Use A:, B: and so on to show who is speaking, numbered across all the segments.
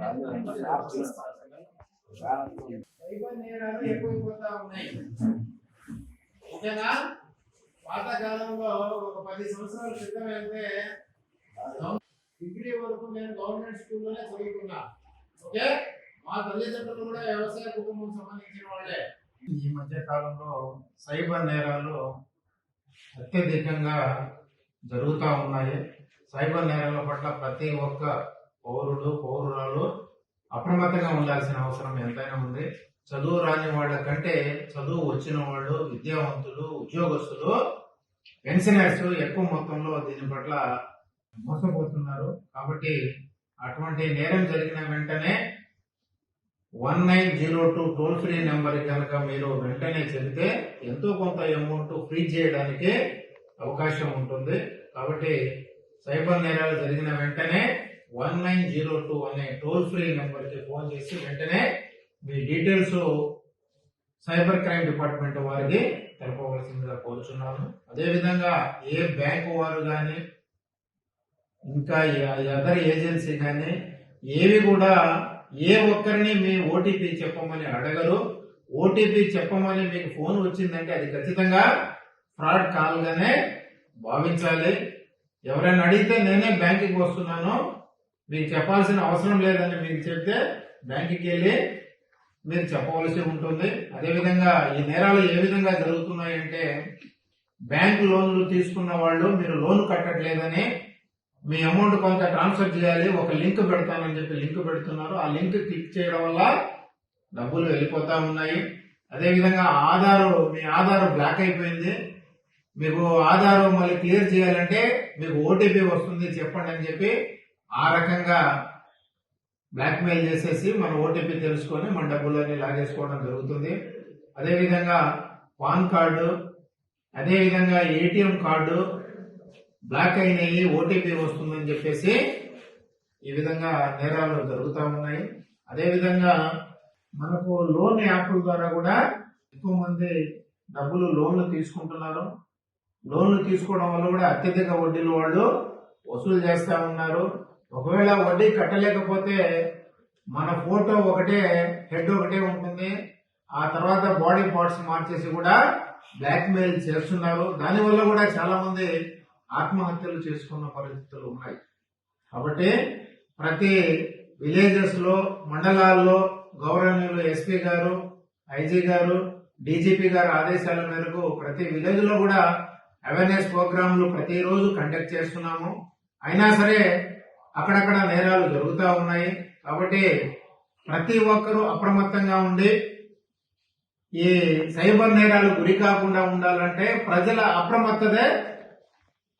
A: ముఖ్యంగా నేరాలు ఉన్నాయి ఓకేనా? పాతకాలంలో ఒక పది సంవత్సరాల క్రితం వెళ్తే డిగ్రీ వరకు నేను గవర్నమెంట్ స్కూల్లోనే చదువుకున్నా. ఓకే? మా తల్లిదండ్రులు కూడా వ్యవసాయ కుటుంబం సంబంధించిన వాళ్ళే. ఈ మధ్య కాలంలో సైబర్ నేరాలు అత్యధికంగా జరుగుతూ ఉన్నాయి. సైబర్ నేరాల పట్ల ప్రతి ఒక్క పౌరులు పౌరురాలు అప్రమత్తంగా ఉండాల్సిన అవసరం ఎంతైనా ఉంది. చదువు రాని వాళ్ళ కంటే చదువు వచ్చిన వాళ్ళు విద్యావంతులు ఉద్యోగస్తులు పెన్షనర్స్ ఎక్కువ మొత్తంలో దీని పట్ల మోసపోతున్నారు. కాబట్టి అటువంటి నేరం జరిగిన వెంటనే one nine zero two toll free number కనుక మీరు వెంటనే చెబితే ఎంతో కొంత అమౌంట్ ఫ్రీ చేయడానికి అవకాశం ఉంటుంది. కాబట్టి సైబర్ నేరాలు జరిగిన వెంటనే వన్ నైన్ జీరో టూ అనే టోల్ ఫ్రీ నెంబర్కి ఫోన్ చేసి వెంటనే మీ డీటెయిల్స్ సైబర్ క్రైమ్ డిపార్ట్మెంట్ వారికి తెలపవలసిందిగా కోరుచున్నాను. అదేవిధంగా ఏ బ్యాంకు వారు కానీ ఇంకా అదర్ ఏజెన్సీ కానీ ఏవి కూడా ఏ ఒక్కరిని మీ ఓటీపీ చెప్పమని అడగరు. ఓటీపీ చెప్పమని మీకు ఫోన్ వచ్చిందంటే అది ఖచ్చితంగా ఫ్రాడ్ కాల్గానే భావించాలి. ఎవరైనా అడిగితే నేనే బ్యాంకుకి వస్తున్నాను. మీకు చెప్పాల్సిన అవసరం లేదని మీకు చెప్తే బ్యాంకుకి వెళ్ళి మీరు చెప్పవలసి ఉంటుంది. అదేవిధంగా ఈ నేరాలు ఏ విధంగా జరుగుతున్నాయంటే బ్యాంక్ లోన్లు తీసుకున్న వాళ్ళు మీరు లోన్ కట్టట్లేదని మీ అమౌంట్ కొంత ట్రాన్స్ఫర్ చేయాలి ఒక లింక్ పెడతానని చెప్పి లింక్ పెడుతున్నారు. ఆ లింక్ క్లిక్ చేయడం వల్ల డబ్బులు వెళ్ళిపోతా ఉన్నాయి. అదేవిధంగా ఆధారు మీ ఆధార్ బ్లాక్ అయిపోయింది. మీకు ఆధార్ మళ్ళీ క్లియర్ చేయాలంటే మీకు ఓటీపీ వస్తుంది చెప్పండి అని చెప్పి ఆ రకంగా బ్లాక్మెయిల్ చేసేసి మన ఓటీపీ తెలుసుకొని మన డబ్బులన్నీ లాగేసుకోవడం జరుగుతుంది. అదేవిధంగా పాన్ కార్డు అదేవిధంగా ఏటీఎం కార్డు బ్లాక్ అయినాయి ఓటీపీ వస్తుందని చెప్పేసి ఈ విధంగా నేరాలు జరుగుతూ ఉన్నాయి. అదేవిధంగా మనకు లోన్ యాప్ల ద్వారా కూడా ఎక్కువ మంది డబ్బులు లోన్లు తీసుకుంటున్నారు. లోన్లు తీసుకోవడం వల్ల కూడా అత్యధిక వడ్డీలు వాళ్ళు వసూలు చేస్తూ ఉన్నారు. ఒకవేళ వడ్డీ కట్టలేకపోతే మన ఫోటో ఒకటే హెడ్ ఒకటే ఉంటుంది. ఆ తర్వాత బాడీ పార్ట్స్ మార్చేసి కూడా బ్లాక్ మెయిల్ చేస్తున్నారు. దానివల్ల కూడా చాలా మంది ఆత్మహత్యలు చేసుకున్న పరిస్థితులు ఉన్నాయి. కాబట్టి ప్రతి విలేజెస్లో మండలాల్లో గౌరవనీయులు ఎస్పీ గారు ఐజీ గారు డీజీపీ గారు ఆదేశాల మేరకు ప్రతి విలేజ్లో కూడా అవేర్నెస్ ప్రోగ్రాంలు ప్రతిరోజు కండక్ట్ చేస్తున్నాము. అయినా సరే అక్కడక్కడ నేరాలు జరుగుతూ ఉన్నాయి. కాబట్టి ప్రతి ఒక్కరూ అప్రమత్తంగా ఉండి ఈ సైబర్ నేరాలు గురి కాకుండా ఉండాలంటే ప్రజల అప్రమత్తతే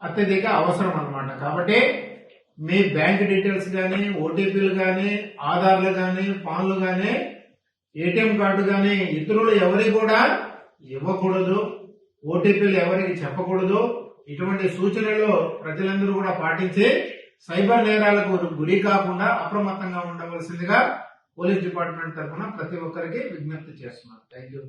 A: అత్యధిక అవసరం అనమాట కాబట్టి మీ బ్యాంక్ డీటెయిల్స్ కానీ ఓటీపీలు కానీ ఆధార్లు కానీ పాన్లు కానీ ఏటీఎం కార్డు కానీ ఇతరులు ఎవరికి కూడా ఇవ్వకూడదు. ఓటీపీలు ఎవరికి చెప్పకూడదు. ఇటువంటి సూచనలు ప్రజలందరూ కూడా పాటించి సైబర్ నేరాలకు గురి కాకుండా అప్రమత్తంగా ఉండవలసిందిగా పోలీస్ డిపార్ట్మెంట్ తరఫున ప్రతి ఒక్కరికి విజ్ఞప్తి చేస్తున్నారు థ్యాంక్ యూ